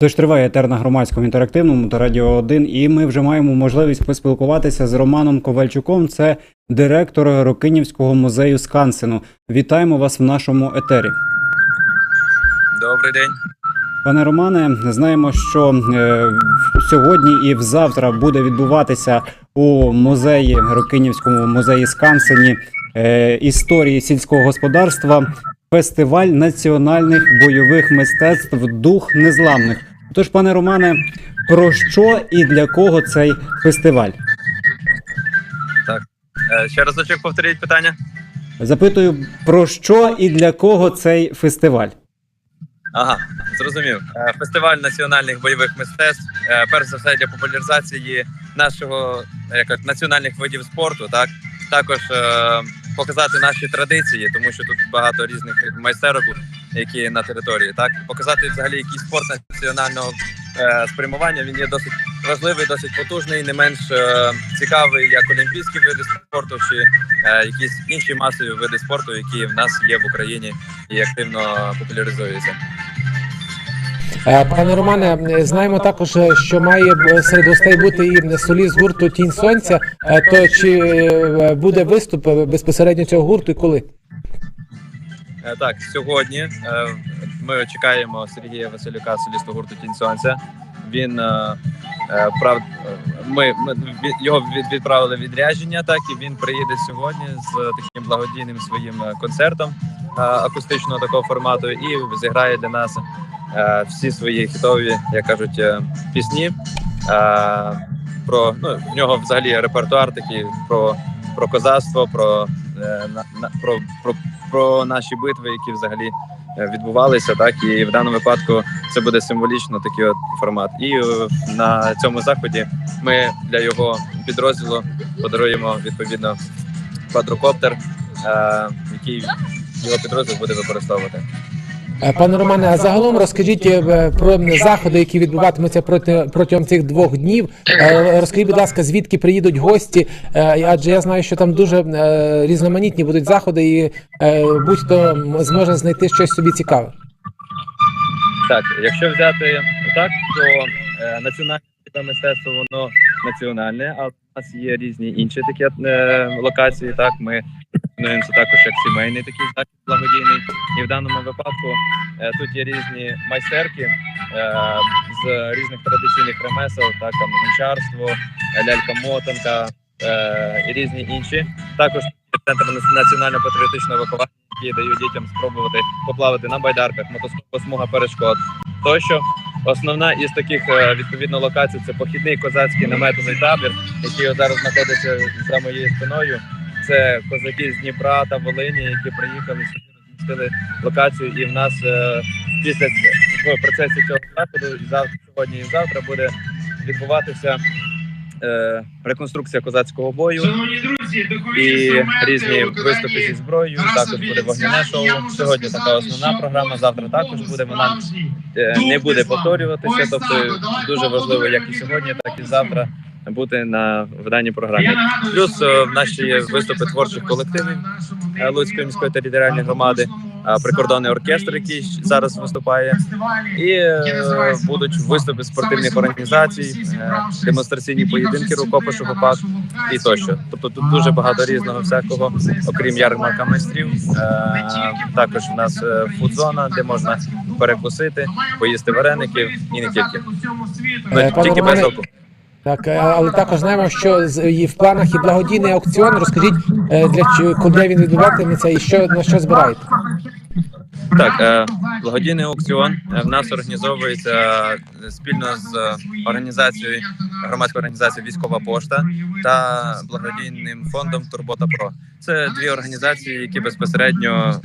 Тож триває етер на громадському інтерактивному та радіо 1, і ми вже маємо можливість поспілкуватися з Романом Ковальчуком. Це директор Рокинівського музею Скансену. Вітаємо вас в нашому етері. Добрий день. Пане Романе, знаємо, що е, сьогодні і взавтра буде відбуватися у музеї Рокинівському музеї Скансені е, історії сільського господарства фестиваль національних бойових мистецтв Дух Незламних. Тож, пане Романе, про що і для кого цей фестиваль? Е, Ще разочок повторіть питання. Запитую, про що і для кого цей фестиваль? Ага, зрозумів. Е, Фестиваль національних бойових мистецтв. е, Перш за все для популяризації нашого як національних видів спорту. Так також показати наші традиції, тому що тут багато різних майстерок, які на території. Так показати взагалі якийсь спорт національного е, спрямування. Він є досить важливий, досить потужний, не менш е, цікавий як олімпійські види спорту, чи е, якісь інші масові види спорту, які в нас є в Україні і активно популяризуються. Е, Пане Романе, е, знаємо також, е, що має серед гостей бути і соліст гурту Тінь Сонця. Е, То чи е, буде виступ е, безпосередньо цього гурту і коли? Е, Так, сьогодні е, ми чекаємо Сергія Василюка, солісту гурту Тінь Сонця. Він е, е, прав... е, ми, ми його відправили відрядження, так і він приїде сьогодні з таким благодійним своїм е, концертом е, акустичного такого формату і зіграє для нас е, всі свої хітові, як кажуть, е, пісні. Е, Про ну в нього взагалі репертуар такий про, про козацтво, про, е, про, про про наші битви, які взагалі е, відбувалися, так і в даному випадку це буде символічно такий от формат. І е, на цьому заході ми для його підрозділу подаруємо відповідно квадрокоптер, е, який його підрозділ буде використовувати. Е, Пане Романе, а загалом розкажіть е, про заходи, які відбуватимуться проти протягом цих двох днів. Е, Розкажіть, будь ласка, звідки приїдуть гості? Адже я знаю, що там дуже різноманітні будуть заходи, і будь-хто зможе знайти щось собі цікаве. Так, якщо взяти так, то національне мистецтво воно національне, а у нас є різні інші такі локації. Так, ми пропонуємо це також як сімейний такий захід благодійний. І в даному випадку е, тут є різні майстерки е, з різних традиційних ремесел, так там гончарство, лялька-мотанка е, і різні інші. Також центр національно-патріотичного виховання, які дають дітям спробувати поплавати на байдарках, мотоскопа смуга перешкод тощо. Основна із таких відповідно локацій це похідний козацький наметовий табір, який зараз знаходиться за моєю спиною. Це козаки з Дніпра та Волині, які приїхали сюди, розмістили локацію. І в нас е, після в процесі цього заходу і завтра сьогодні і завтра буде відбуватися е, реконструкція козацького бою друзі, і різні виступи зі зброєю. Також буде вогняне шоу. Сьогодні така основна програма. Завтра також буде вона е, не буде повторюватися. Тобто дуже важливо, як і сьогодні, так і завтра бути на в даній програмі. Плюс е, в нас ще є виступи творчих колективів е, Луцької міської територіальної громади, прикордонний оркестр, який зараз виступає. І е, будуть виступи спортивних організацій, е, демонстраційні поєдинки рукопишу ГОПАК і тощо. Тобто тут дуже багато різного всякого, окрім ярмарка майстрів. Е, Також у нас е, фудзона, де можна перекусити, поїсти вареників і не тільки. Ну, Е, тільки без алкоголю. Так, е, але також знаємо, що в планах і благодійний аукціон. Розкажіть, е, для куди він відбуватиметься і що на що збираєте? Так, е, благодійний аукціон в нас організовується спільно з організацією громадською організацією Військова пошта та благодійним фондом Турбота Про. Це дві організації, які безпосередньо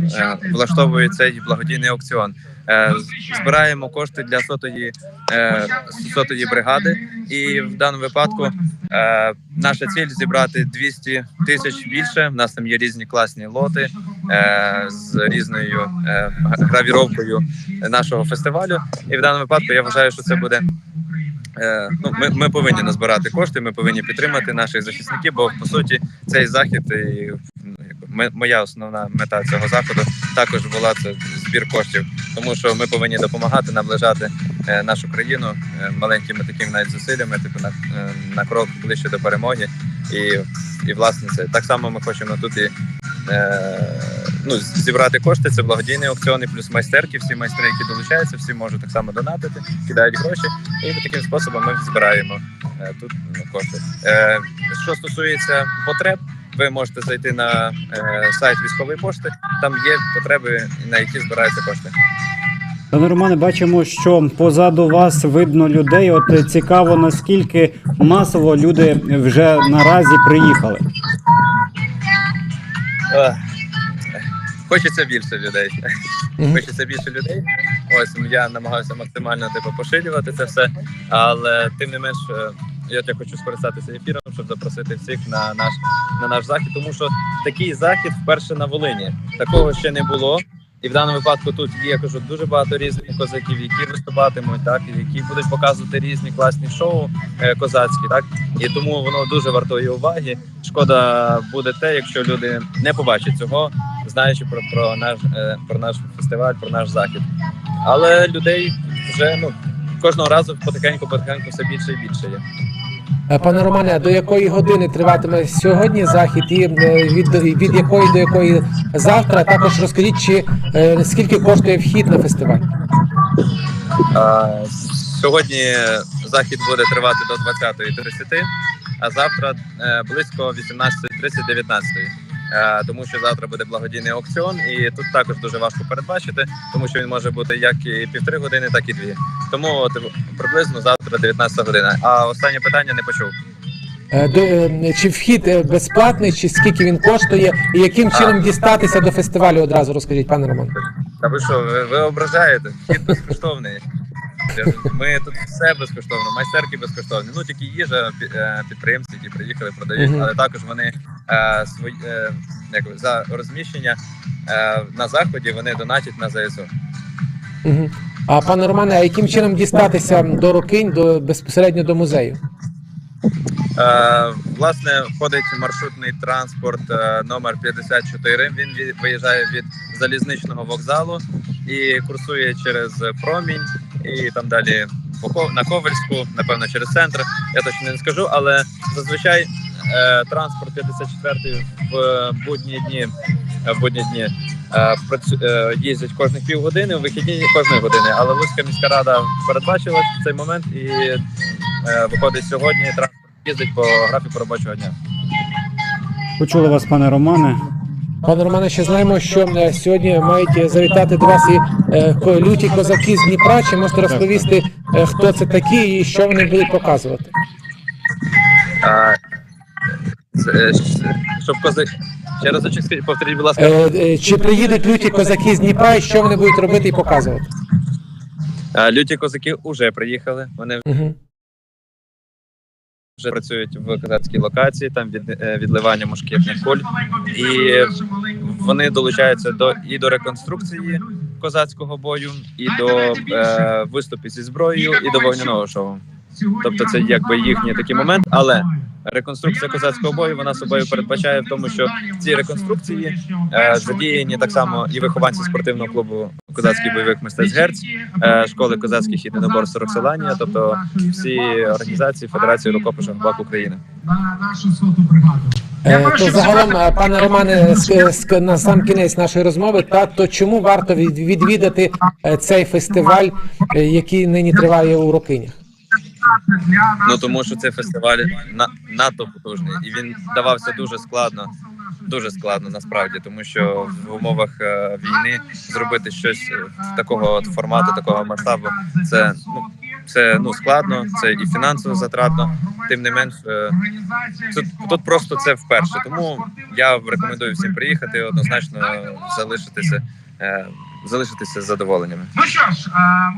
влаштовують цей благодійний аукціон. Е, збираємо кошти для сотої е, сотої бригади, і в даному випадку е, наша ціль зібрати 200 тисяч більше. У нас там є різні класні лоти з різною гравіровкою нашого фестивалю. І в даному випадку я вважаю, що це буде. Ну, ми, ми повинні назбирати кошти, ми повинні підтримати наших захисників, бо по суті цей захід і ну, моя основна мета цього заходу також була це збір коштів, тому що ми повинні допомагати наближати е, нашу країну е, маленькими такими навіть зусиллями, типу на, е, на крок ближче до перемоги. І, і власне це так само ми хочемо тут і е, ну, зібрати кошти. Це благодійний аукціон і плюс майстерки. Всі майстри, які долучаються, всі можуть так само донатити, кидають гроші. І таким способом ми збираємо е, тут ну, кошти. Е, що стосується потреб, ви можете зайти на е, сайт військової пошти. Там є потреби, на які збираються кошти. Пане Романе, бачимо, що позаду вас видно людей. От е, цікаво, наскільки масово люди вже наразі приїхали. Е, Хочеться більше людей. Хочеться більше людей. Ось я намагаюся максимально типу поширювати це все. Але тим не менш, е, я я хочу скористатися ефіром, щоб запросити всіх на наш на наш захід, тому що такий захід вперше на Волині. Такого ще не було. І в даному випадку тут є кажу дуже багато різних козаків, які виступатимуть, так і які будуть показувати різні класні шоу е, козацькі, так і тому воно дуже вартує уваги. Шкода буде те, якщо люди не побачать цього, знаючи про, про наш е, про наш фестиваль, про наш захід. Але людей вже ну кожного разу потихеньку, потихеньку все більше і більше є. Е, Пане Романе, до якої години триватиме сьогодні захід і е, від, від якої до якої завтра? Також розкажіть, чи е, скільки коштує вхід на фестиваль? Сьогодні захід буде тривати до 20.30, а завтра близько 18.30-19. Е, Тому що завтра буде благодійний аукціон, і тут також дуже важко передбачити, тому що він може бути як і півтори години, так і дві. Тому от приблизно завтра 19 година. А останнє питання не почув. Е, до- е, Чи вхід безплатний, чи скільки він коштує, і яким чином дістатися до фестивалю? Одразу розкажіть, пане Роман. Та ви що, ви, ви ображаєте? Вхід безкоштовний. Ми тут все безкоштовно, майстерки безкоштовні. Ну тільки їжа е, підприємці, які приїхали, продають, але також вони е, свої е, як за розміщення на заході вони донатять на ЗСУ. А пане Романе, а яким чином дістатися до Рокинь, до безпосередньо до музею? Е, власне, входить маршрутний транспорт е, номер 54. Він від- виїжджає від залізничного вокзалу і курсує через промінь, і там далі на Ковельську, напевно, через центр. Я точно не скажу, але зазвичай е, транспорт 54 в будні дні. е, В будні дні е, е, їздять кожних півгодини, в вихідні кожної години. Але Луцька міська рада передбачила цей момент і е, виходить сьогодні транспорт їздить по графіку робочого дня. Почули вас, пане Романе. Пане Романе, ще знаємо, що е, сьогодні мають завітати до вас і е, люті козаки з Дніпра. Чи можете розповісти, е, хто це такі і що вони будуть показувати? А, це, щоб козак. Ще разочок скажіть, повторіть, будь ласка. Чи приїдуть люті козаки з Дніпра і що вони будуть робити і показувати? А, Люті козаки вже приїхали. Вони Угу. Вже працюють в козацькій локації, там від, е, відливання мушкетних куль. І вони долучаються до і до реконструкції козацького бою, і до е, виступів зі зброєю, і до вогняного шоу. Тобто це якби їхній такий момент, але реконструкція козацького бою вона собою передбачає в тому, що в цій реконструкції е, задіяні так само і вихованці спортивного клубу козацький бойовик мистецтв Герць, е, школи козацьких єдиноборств Роксоланія, тобто всі організації Федерації рукопашок БАК України. на нашу соту бригаду. Е, То загалом, е, пане Романе, на сам кінець нашої розмови, та то чому варто від- відвідати е, цей фестиваль, який нині триває у Рокинях? Ну тому що цей фестиваль на надто потужний, і він давався дуже складно. Дуже складно насправді, тому що в умовах е, війни зробити щось е, такого формату, такого масштабу, це ну це ну складно, це і фінансово затратно. Тим не менш, е, тут, тут просто це вперше. Тому я рекомендую всім приїхати однозначно залишитися, е, залишитися з задоволеннями. Ну що ж,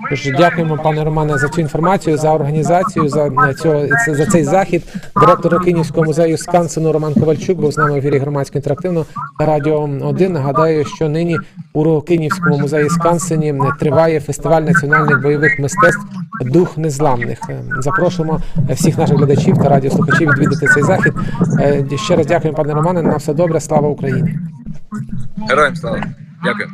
ми Тож дякуємо, пане Романе, за цю інформацію, за організацію, за е, цього за цей захід. Директор Рокинівського музею Скансену Роман Ковальчук був з нами в ефірі громадсько інтерактивно радіо 1. Нагадаю, що нині у Рокинівському музеї Скансені триває фестиваль національних бойових мистецтв Дух незламних. Е, Запрошуємо всіх наших глядачів та радіослухачів відвідати цей захід. Е, Ще раз дякуємо, пане Романе. На все добре. Слава Україні. Героям слава! Дякую.